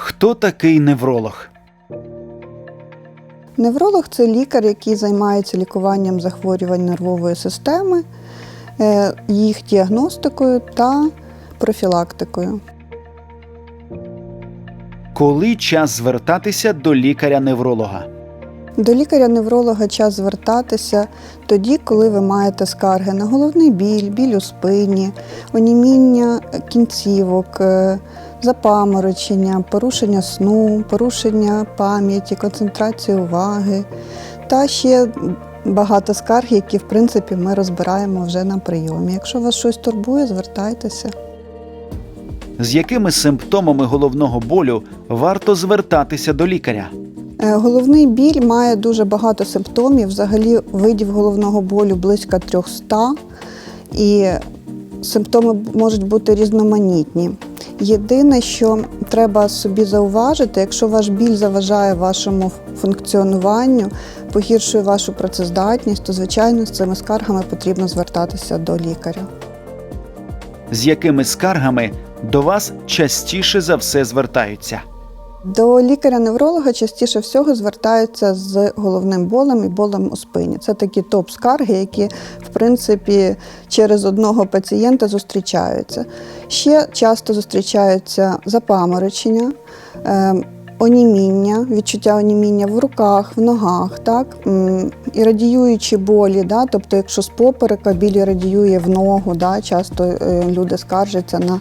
Хто такий невролог? Невролог це лікар, який займається лікуванням захворювань нервової системи, е, їх діагностикою та профілактикою. Коли час звертатися до лікаря-невролога? До лікаря-невролога час звертатися тоді, коли ви маєте скарги на головний біль, біль у спині, оніміння кінцівок, е, запаморочення, порушення сну, порушення пам'яті, концентрації уваги та ще багато скарг, які в принципі ми розбираємо вже на прийомі. Якщо вас щось турбує, звертайтеся. З якими симптомами головного болю варто звертатися до лікаря? Е, Головний біль має дуже багато симптомів. Взагалі видів головного болю близько 300, і симптоми можуть бути різноманітні. Єдине, що треба собі зауважити, якщо ваш біль заважає вашому функціонуванню, погіршує вашу працездатність, то звичайно з цими скаргами потрібно звертатися до лікаря. З якими скаргами до вас частіше за все звертаються? До лікаря-невролога частіше всього звертаються з головним болем і болем у спині. Це такі топ-скарги, які, в принципі, через одного пацієнта зустрічаються. Ще часто зустрічаються запаморочення, е, оніміння, відчуття оніміння в руках, в ногах, так? і радіюючі болі, да? тобто, якщо з поперека біль радіює в ногу, да? часто е, люди скаржаться на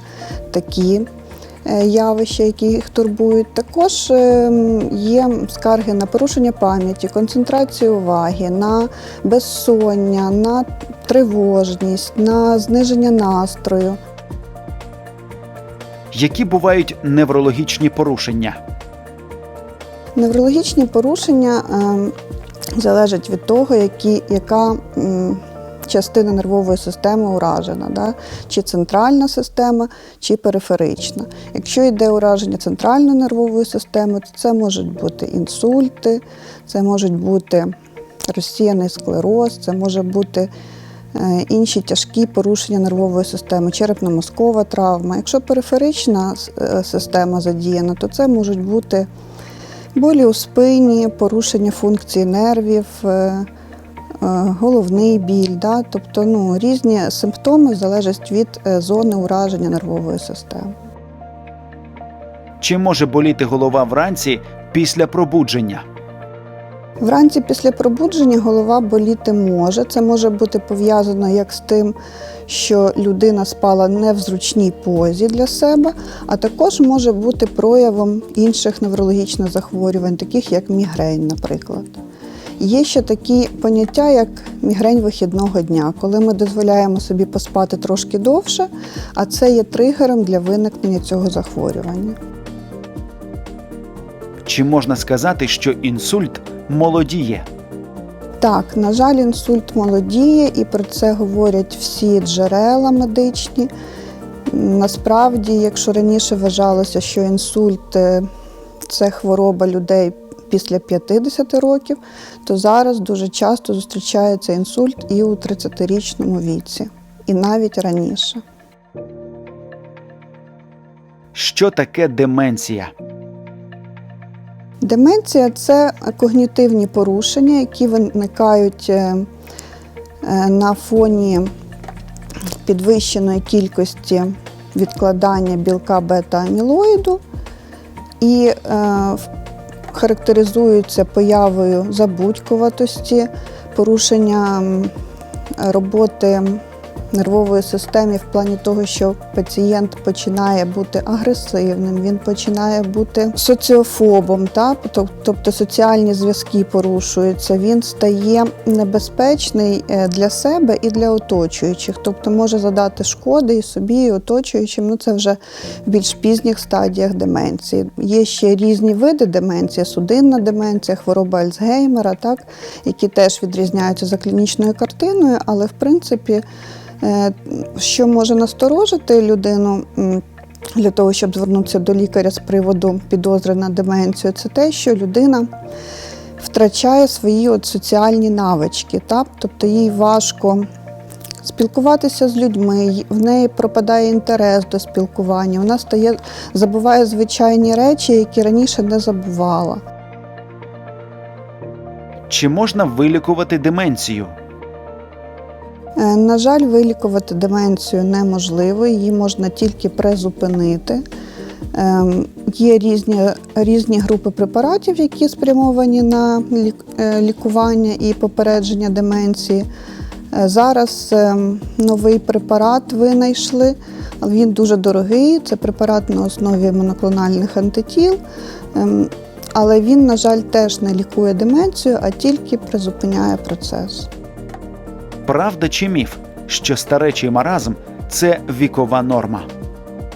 такі явища, які їх турбують. Також е, є скарги на порушення пам'яті, концентрацію уваги, на безсоння, на тривожність, на зниження настрою. Які бувають неврологічні порушення? Неврологічні порушення е, залежать від того, які, яка частина нервової системи уражена, да? чи центральна система, чи периферична. Якщо йде ураження центральної нервової системи, то це можуть бути інсульти, це можуть бути розсіяний склероз, це може бути е, інші тяжкі порушення нервової системи, черепно-мозкова травма. Якщо периферична е, система задіяна, то це можуть бути болі у спині, порушення функції нервів, е, головний біль. Да? Тобто ну, різні симптоми залежать від е, зони ураження нервової системи. Чи може боліти голова вранці після пробудження? Вранці після пробудження голова боліти може. Це може бути пов'язано як з тим, що людина спала не в зручній позі для себе, а також може бути проявом інших неврологічних захворювань, таких як мігрень, наприклад. Є ще такі поняття, як мігрень вихідного дня, коли ми дозволяємо собі поспати трошки довше, а це є тригером для виникнення цього захворювання. Чи можна сказати, що інсульт молодіє? Так, на жаль, інсульт молодіє, і про це говорять всі джерела медичні. Насправді, якщо раніше вважалося, що інсульт е, це хвороба людей після 50 років, то зараз дуже часто зустрічається інсульт і у 30-річному віці, і навіть раніше. Що таке деменція? Деменція це когнітивні порушення, які виникають е, е, на фоні підвищеної кількості відкладання білка бета-амілоїду і е, характеризуються появою забудькуватості, порушенням роботи нервової системи в плані того, що пацієнт починає бути агресивним, він починає бути соціофобом, та? Тоб- тобто соціальні зв'язки порушуються, він стає небезпечний е, для себе і для оточуючих, тобто може задати шкоди і собі, і оточуючим. Ну це вже в більш пізніх стадіях деменції. Є ще різні види деменції, судинна деменція, хвороба Альцгеймера, так, які теж відрізняються за клінічною картиною, але в принципі, що може насторожити людину. Для того, щоб звернутися до лікаря з приводу підозри на деменцію, це те, що людина втрачає свої от соціальні навички. Так? Тобто їй важко спілкуватися з людьми, в неї пропадає інтерес до спілкування. Вона стає, забуває звичайні речі, які раніше не забувала. Чи можна вилікувати деменцію? Е, На жаль, вилікувати деменцію неможливо, її можна тільки призупинити. Ем, Є різні, різні групи препаратів, які спрямовані на е, лікування і попередження деменції. Е, Зараз ем, новий препарат винайшли, він дуже дорогий. Це препарат на основі моноклональних антитіл. Ем, Але він, на жаль, теж не лікує деменцію, а тільки призупиняє процес. Правда чи міф, що старечий маразм це вікова норма?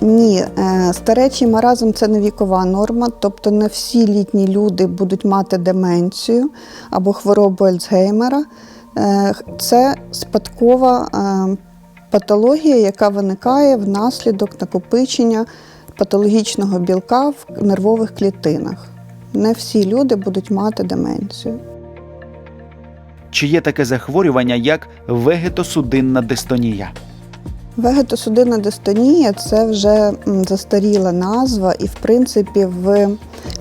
Ні, е, старечий маразм це не вікова норма, тобто не всі літні люди будуть мати деменцію або хворобу Альцгеймера. Е, Це спадкова е, патологія, яка виникає внаслідок накопичення патологічного білка в нервових клітинах. Не всі люди будуть мати деменцію. Чи є таке захворювання, як вегетосудинна дистонія? Вегетосудинна дистонія це вже застаріла назва, і в принципі в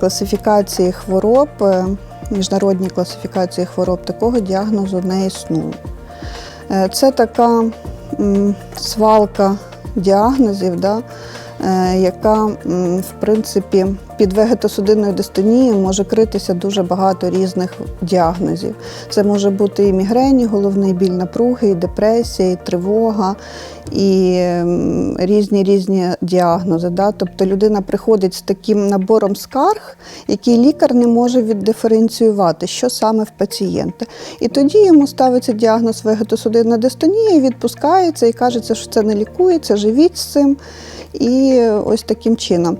класифікації хвороб, е, міжнародній класифікації хвороб такого діагнозу не існує. Е, Це така свалка діагнозів, да, е, яка в принципі під вегетосудинною дистонією може критися дуже багато різних діагнозів. Це може бути і мігрені, головний біль напруги, і депресія, і тривога, і ем, різні різні діагнози. Да? Тобто людина приходить з таким набором скарг, який лікар не може віддиференціювати, що саме в пацієнта. І тоді йому ставиться діагноз вегетосудинна дистонія, відпускається і кажеться, що це не лікується, живіть з цим. І ось таким чином.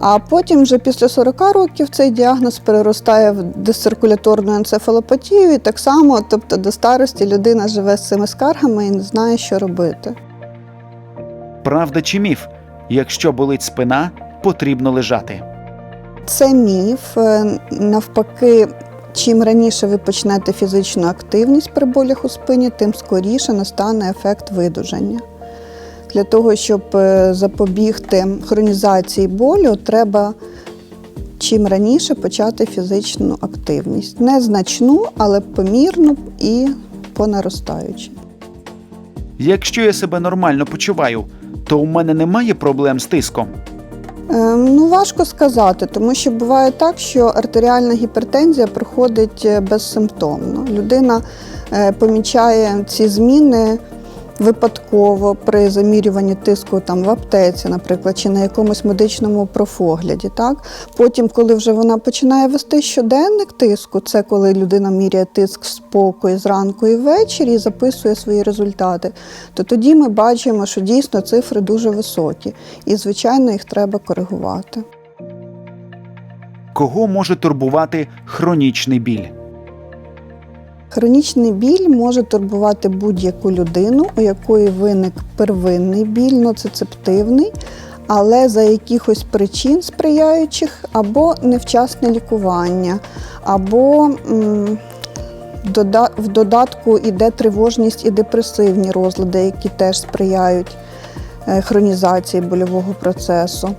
А потім, вже після 40 років, цей діагноз переростає в дисциркуляторну енцефалопатію, і так само, тобто до старості людина живе з цими скаргами і не знає, що робити. Правда чи міф? Якщо болить спина, потрібно лежати. Це міф. Е, Навпаки, чим раніше ви почнете фізичну активність при болях у спині, тим скоріше настане ефект видужання. Для того, щоб е, запобігти хронізації болю, треба чим раніше почати фізичну активність. Незначну, але помірну і по наростаючій. Якщо я себе нормально почуваю, то у мене немає проблем з тиском. Е, Ну, важко сказати, тому що буває так, що артеріальна гіпертензія проходить е, безсимптомно. Людина помічає ці зміни випадково при замірюванні тиску там, в аптеці, наприклад, чи на якомусь медичному профогляді. Так? Потім, коли вже вона починає вести щоденник тиску, це коли людина міряє тиск спокою зранку і ввечері і записує свої результати, то тоді ми бачимо, що дійсно цифри дуже високі, і, звичайно, їх треба коригувати. Кого може турбувати хронічний біль? Хронічний біль може турбувати будь-яку людину, у якої виник первинний біль, ноцицептивний, але за якихось причин сприяючих, або невчасне лікування, або м, в додатку іде тривожність і депресивні розлади, які теж сприяють е, хронізації больового процесу.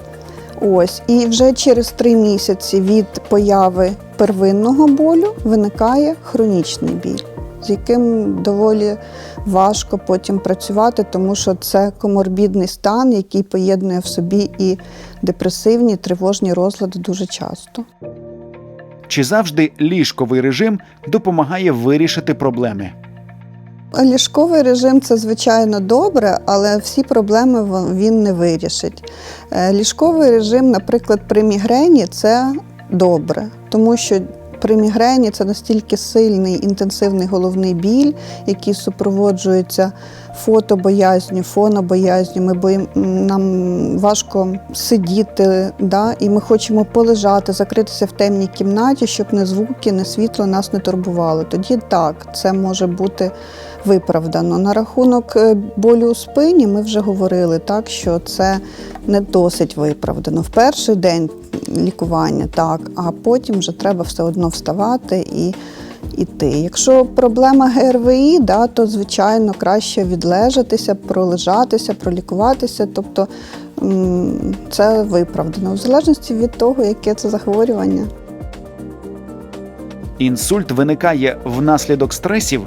Ось, і вже через три місяці від появи первинного болю виникає хронічний біль, з яким доволі важко потім працювати, тому що це коморбідний стан, який поєднує в собі і депресивні, тривожні розлади дуже часто. Чи завжди ліжковий режим допомагає вирішити проблеми? Ліжковий режим це звичайно добре, але всі проблеми він не вирішить. Е, Ліжковий режим, наприклад, при мігрені це добре, тому що при мігрені це настільки сильний інтенсивний головний біль, який супроводжується фотобоязню, фонобоязню. Ми боїм, нам важко сидіти, да? і ми хочемо полежати, закритися в темній кімнаті, щоб не звуки, не світло нас не турбували. Тоді так, це може бути виправдано. На рахунок е, болю у спині ми вже говорили, так що це не досить виправдано. В перший день лікування так, а потім вже треба все одно вставати і іти. Якщо проблема ГРВІ, да, то звичайно краще відлежатися, пролежатися, пролікуватися. Тобто це виправдано, в залежності від того, яке це захворювання. Інсульт виникає внаслідок стресів.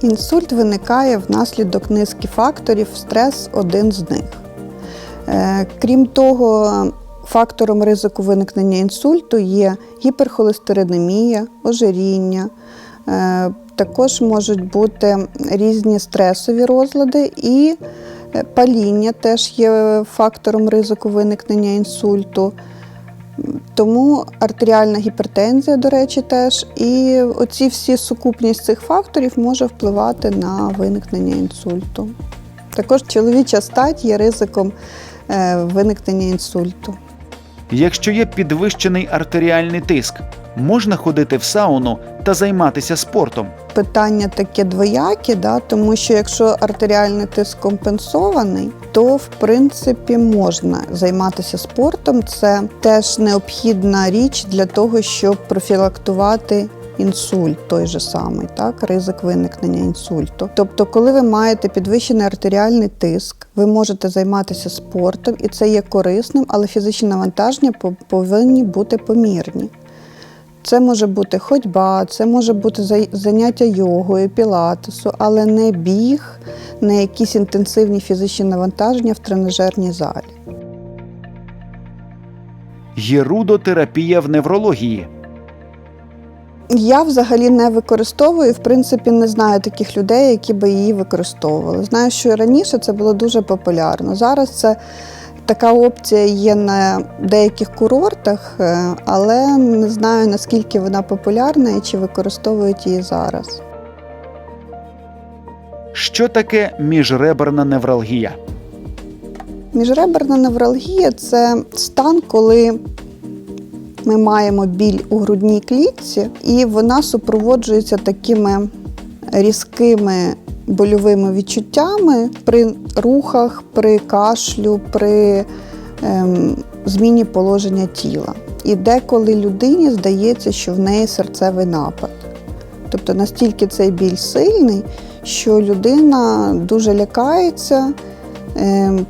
Інсульт виникає внаслідок низки факторів, стрес один з них. Е, Крім того, фактором ризику виникнення інсульту є гіперхолестеринемія, ожиріння. Е, Також можуть бути різні стресові розлади і е, паління теж є фактором ризику виникнення інсульту. Тому артеріальна гіпертензія, до речі, теж. І оці всі сукупність цих факторів може впливати на виникнення інсульту. Також чоловіча стать є ризиком е, виникнення інсульту. Якщо є підвищений артеріальний тиск, можна ходити в сауну та займатися спортом. Питання таке двояке, да, тому що якщо артеріальний тиск компенсований, то в принципі можна займатися спортом. Це теж необхідна річ для того, щоб профілактувати інсульт, той же самий, так, ризик виникнення інсульту. Тобто, коли ви маєте підвищений артеріальний тиск, ви можете займатися спортом, і це є корисним, але фізичні навантаження повинні бути помірні. Це може бути ходьба, це може бути заняття йогою, пілатесу, але не біг, не якісь інтенсивні фізичні навантаження в тренажерній залі. Єрудотерапія в неврології. Я взагалі не використовую, в принципі, не знаю таких людей, які би її використовували. Знаю, що раніше це було дуже популярно. Зараз це така опція є на деяких курортах, е, але не знаю наскільки вона популярна і чи використовують її зараз. Що таке міжреберна невралгія? Міжреберна невралгія це стан, коли ми маємо біль у грудній клітці, і вона супроводжується такими різкими больовими відчуттями при рухах, при кашлю, при ем, зміні положення тіла. І деколи людині здається, що в неї серцевий напад. Тобто настільки цей біль сильний, що людина дуже лякається,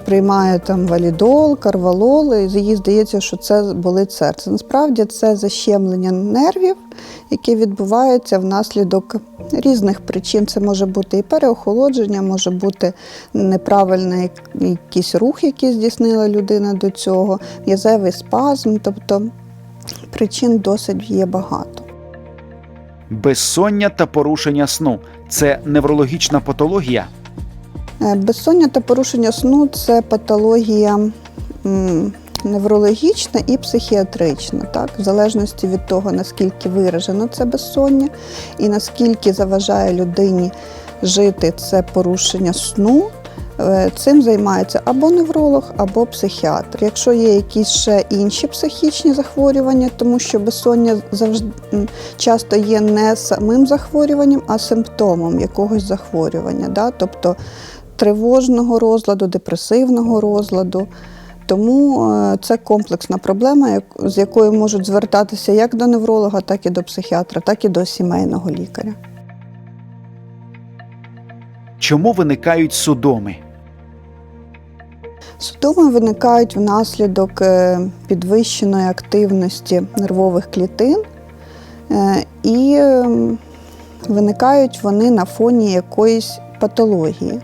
приймає там валідол, карвалол, і їй здається, що це болить серце. Насправді це защемлення нервів, яке відбувається внаслідок різних причин. Це може бути і переохолодження, може бути неправильний якийсь рух, який здійснила людина до цього, м'язевий спазм. Тобто причин досить є багато. Безсоння та порушення сну це неврологічна патологія. Е, Безсоння та порушення сну це патологія неврологічна і психіатрична, так? в залежності від того, наскільки виражено це безсоння і наскільки заважає людині жити це порушення сну. е, Цим займається або невролог, або психіатр. Якщо є якісь ще інші психічні захворювання, тому що безсоння завжди часто є не самим захворюванням, а симптомом якогось захворювання. Да? Тобто тривожного розладу, депресивного розладу. Тому е, це комплексна проблема, з якою можуть звертатися як до невролога, так і до психіатра, так і до сімейного лікаря. Чому виникають судоми? Судоми виникають внаслідок е, підвищеної активності нервових клітин, е, і е, виникають вони на фоні якоїсь патології.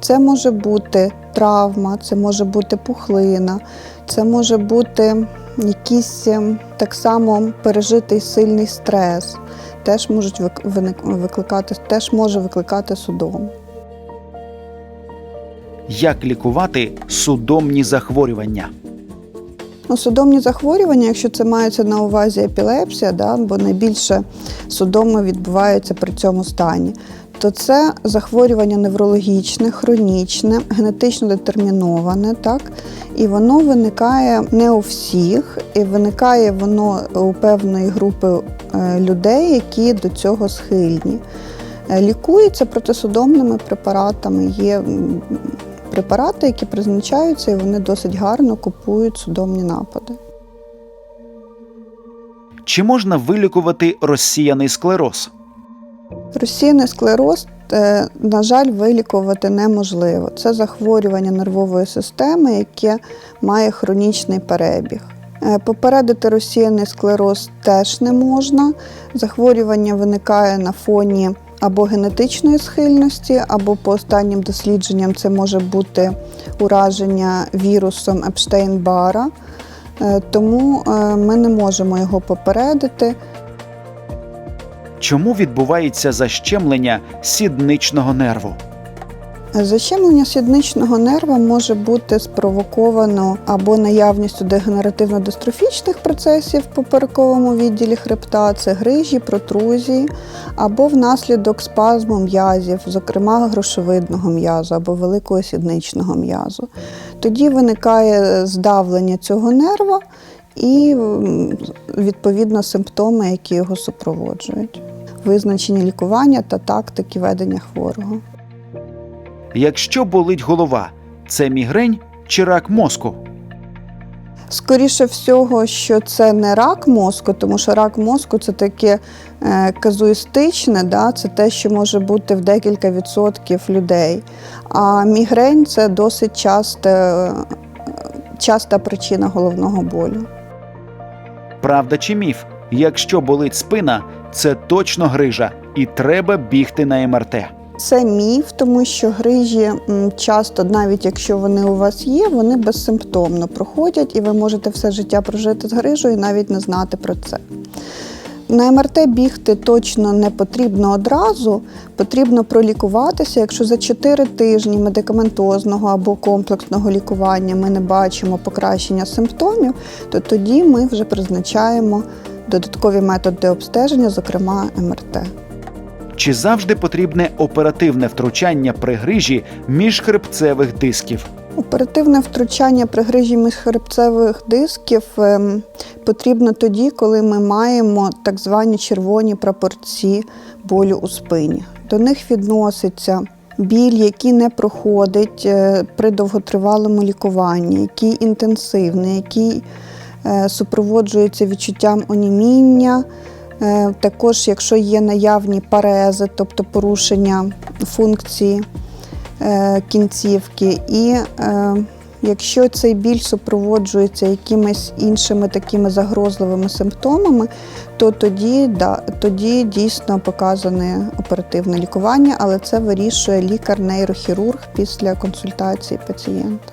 Це може бути травма, це може бути пухлина, це може бути якийсь е, так само пережитий сильний стрес, теж можуть викликати, теж може викликати судому. Як лікувати судомні захворювання? Ну, судомні захворювання, якщо це мається на увазі епілепсія, да, бо найбільше судоми відбуваються при цьому стані, то це захворювання неврологічне, хронічне, генетично детерміноване, так? І воно виникає не у всіх, і виникає воно у певної групи е, людей, які до цього схильні. Е, Лікується протисудомними препаратами. Є препарати, які призначаються, і вони досить гарно купують судомні напади. Чи можна вилікувати розсіяний склероз? Розсіяний склероз, е, на жаль, вилікувати неможливо. Це захворювання нервової системи, яке має хронічний перебіг. Е, Попередити розсіяний склероз теж не можна. Захворювання виникає на фоні або генетичної схильності, або по останнім дослідженням це може бути ураження вірусом Епштейн-Бара. Е, Тому ми не можемо його попередити. Чому відбувається защемлення сідничного нерву? Защемлення сідничного нерва може бути спровоковано або наявністю дегенеративно-дистрофічних процесів в поперековому відділі хребта, це грижі, протрузії, або внаслідок спазму м'язів, зокрема грошовидного м'язу або великого сідничного м'язу. Тоді виникає здавлення цього нерва і відповідно симптоми, які його супроводжують. Визначення лікування та тактики ведення хворого. Якщо болить голова, це мігрень чи рак мозку? Скоріше всього, що це не рак мозку, тому що рак мозку це таке е, казуїстичне, да? це те, що може бути в декілька відсотків людей. А мігрень це досить часта, е, часта причина головного болю. Правда чи міф? Якщо болить спина, це точно грижа, і треба бігти на МРТ. Це міф, тому що грижі часто, навіть якщо вони у вас є, вони безсимптомно проходять, і ви можете все життя прожити з грижею і навіть не знати про це. На МРТ бігти точно не потрібно одразу, потрібно пролікуватися. Якщо за 4 тижні медикаментозного або комплексного лікування ми не бачимо покращення симптомів, то тоді ми вже призначаємо додаткові методи обстеження, зокрема МРТ. Чи завжди потрібне оперативне втручання при грижі міжхребцевих дисків? Оперативне втручання при грижі міжхребцевих дисків ем, потрібно тоді, коли ми маємо так звані червоні прапорці болю у спині. До них відноситься біль, який не проходить е, при довготривалому лікуванні, який інтенсивний, який супроводжується відчуттям оніміння. Е, Також, якщо є наявні парези, тобто порушення функції е, кінцівки. І е, якщо цей біль супроводжується якимись іншими такими загрозливими симптомами, то тоді, да, тоді дійсно показане оперативне лікування, але це вирішує лікар-нейрохірург після консультації пацієнта.